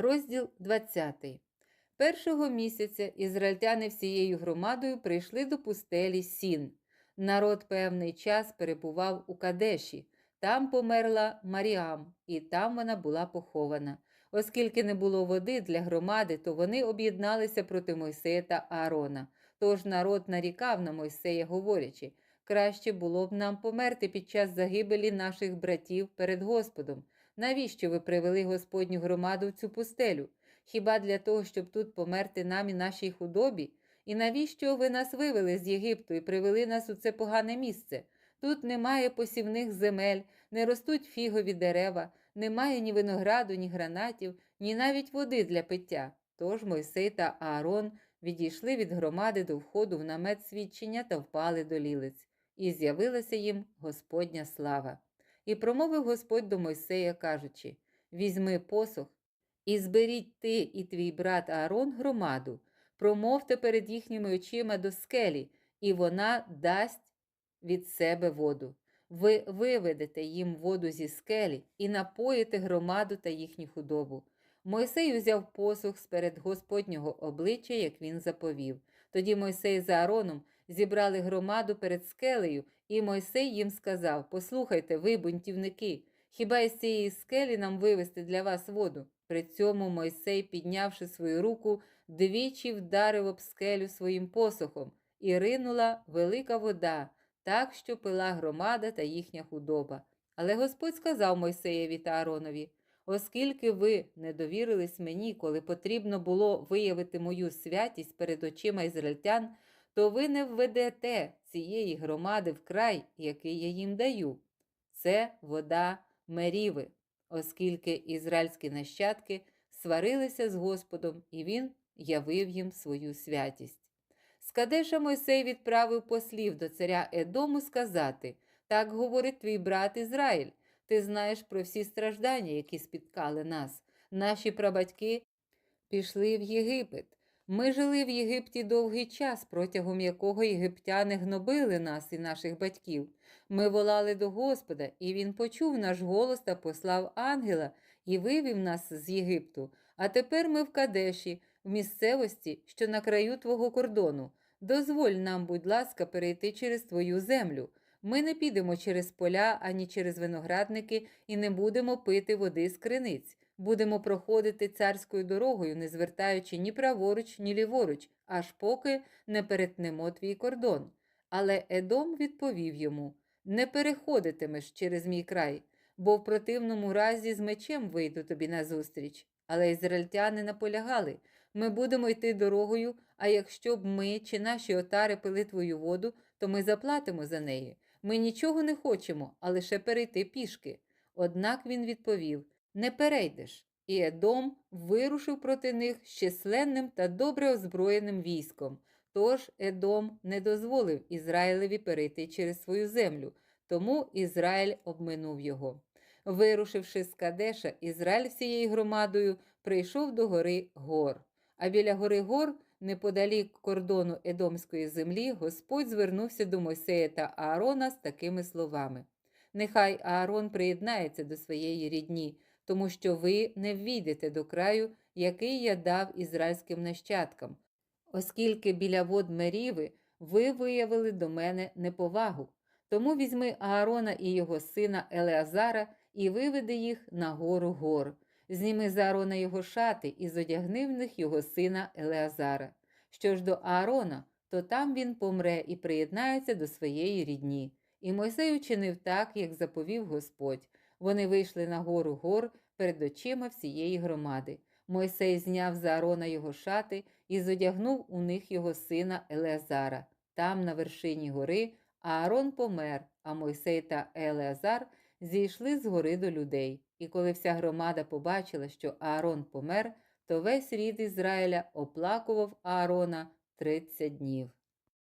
Розділ 20. Першого місяця ізраїльтяни всією громадою прийшли до пустелі Сін. Народ певний час перебував у Кадеші. Там померла Маріам, і там вона була похована. Оскільки не було води для громади, то вони об'єдналися проти Мойсея та Аарона. Тож народ нарікав на Мойсея, говорячи: краще було б нам померти під час загибелі наших братів перед Господом. Навіщо ви привели Господню громаду в цю пустелю? Хіба для того, щоб тут померти нам і нашій худобі? І навіщо ви нас вивели з Єгипту і привели нас у це погане місце? Тут немає посівних земель, не ростуть фігові дерева, немає ні винограду, ні гранатів, ні навіть води для пиття. Тож Мойсей та Аарон відійшли від громади до входу в намет свідчення та впали до лілиць, і з'явилася їм Господня слава. І промовив Господь до Мойсея, кажучи: Візьми посох, і зберіть ти і твій брат Аарон громаду, промовте перед їхніми очима до скелі, і вона дасть від себе воду. Ви виведете їм воду зі скелі і напоїте громаду та їхню худобу. Мойсей узяв посух сперед Господнього обличчя, як він заповів. Тоді Мойсей з Аароном зібрали громаду перед скелею, і Мойсей їм сказав: Послухайте, ви, бунтівники, хіба із цієї скелі нам вивести для вас воду? При цьому Мойсей, піднявши свою руку, двічі вдарив об скелю своїм посохом, і ринула велика вода, так що пила громада та їхня худоба. Але Господь сказав Мойсеєві та Ааронові: Оскільки ви не довірились мені, коли потрібно було виявити мою святість перед очима ізраїльтян, то ви не введете цієї громади в край, який я їм даю. Це вода Меріви, оскільки ізраїльські нащадки сварилися з Господом, і він явив їм свою святість. З Кадеша Мойсей відправив послів до царя Едому сказати: Так говорить твій брат Ізраїль. Ти знаєш про всі страждання, які спіткали нас. Наші прабатьки пішли в Єгипет. Ми жили в Єгипті довгий час, протягом якого єгиптяни гнобили нас і наших батьків. Ми волали до Господа, і Він почув наш голос та послав ангела і вивів нас з Єгипту. А тепер ми в Кадеші, в місцевості, що на краю твого кордону. Дозволь нам, будь ласка, перейти через твою землю. Ми не підемо через поля ані через виноградники і не будемо пити води з криниць. Будемо проходити царською дорогою, не звертаючи ні праворуч, ні ліворуч, аж поки не перетнемо твій кордон. Але Едом відповів йому: Не переходитимеш через мій край, бо в противному разі з мечем вийду тобі назустріч. Але ізраїльтяни наполягали ми будемо йти дорогою, а якщо б ми чи наші отари пили твою воду, то ми заплатимо за неї. Ми нічого не хочемо, а лише перейти пішки. Однак він відповів не перейдеш. І Едом вирушив проти них з численним та добре озброєним військом. Тож Едом не дозволив Ізраїлеві перейти через свою землю, тому Ізраїль обминув його. Вирушивши з Кадеша, Ізраїль всією громадою прийшов до гори Гор. А біля гори Гор, неподалік кордону Едомської землі, Господь звернувся до Мойсея та Аарона з такими словами: Нехай Аарон приєднається до своєї рідні, тому що ви не ввійдете до краю, який я дав ізраїльським нащадкам, оскільки біля вод Меріви ви виявили до мене неповагу. Тому візьми Аарона і його сина Елеазара і виведи їх на гору гор. Зніми з Аарона його шати і зодягни в них його сина Елеазара. Що ж до Аарона, то там він помре і приєднається до своєї рідні. І Мойсей учинив так, як заповів Господь. Вони вийшли на гору гор перед очима всієї громади. Мойсей зняв з Аарона його шати і зодягнув у них його сина Елеазара. Там, на вершині гори, Аарон помер, а Мойсей та Елеазар зійшли з гори до людей. І коли вся громада побачила, що Аарон помер, то весь рід Ізраїля оплакував Аарона тридцять днів.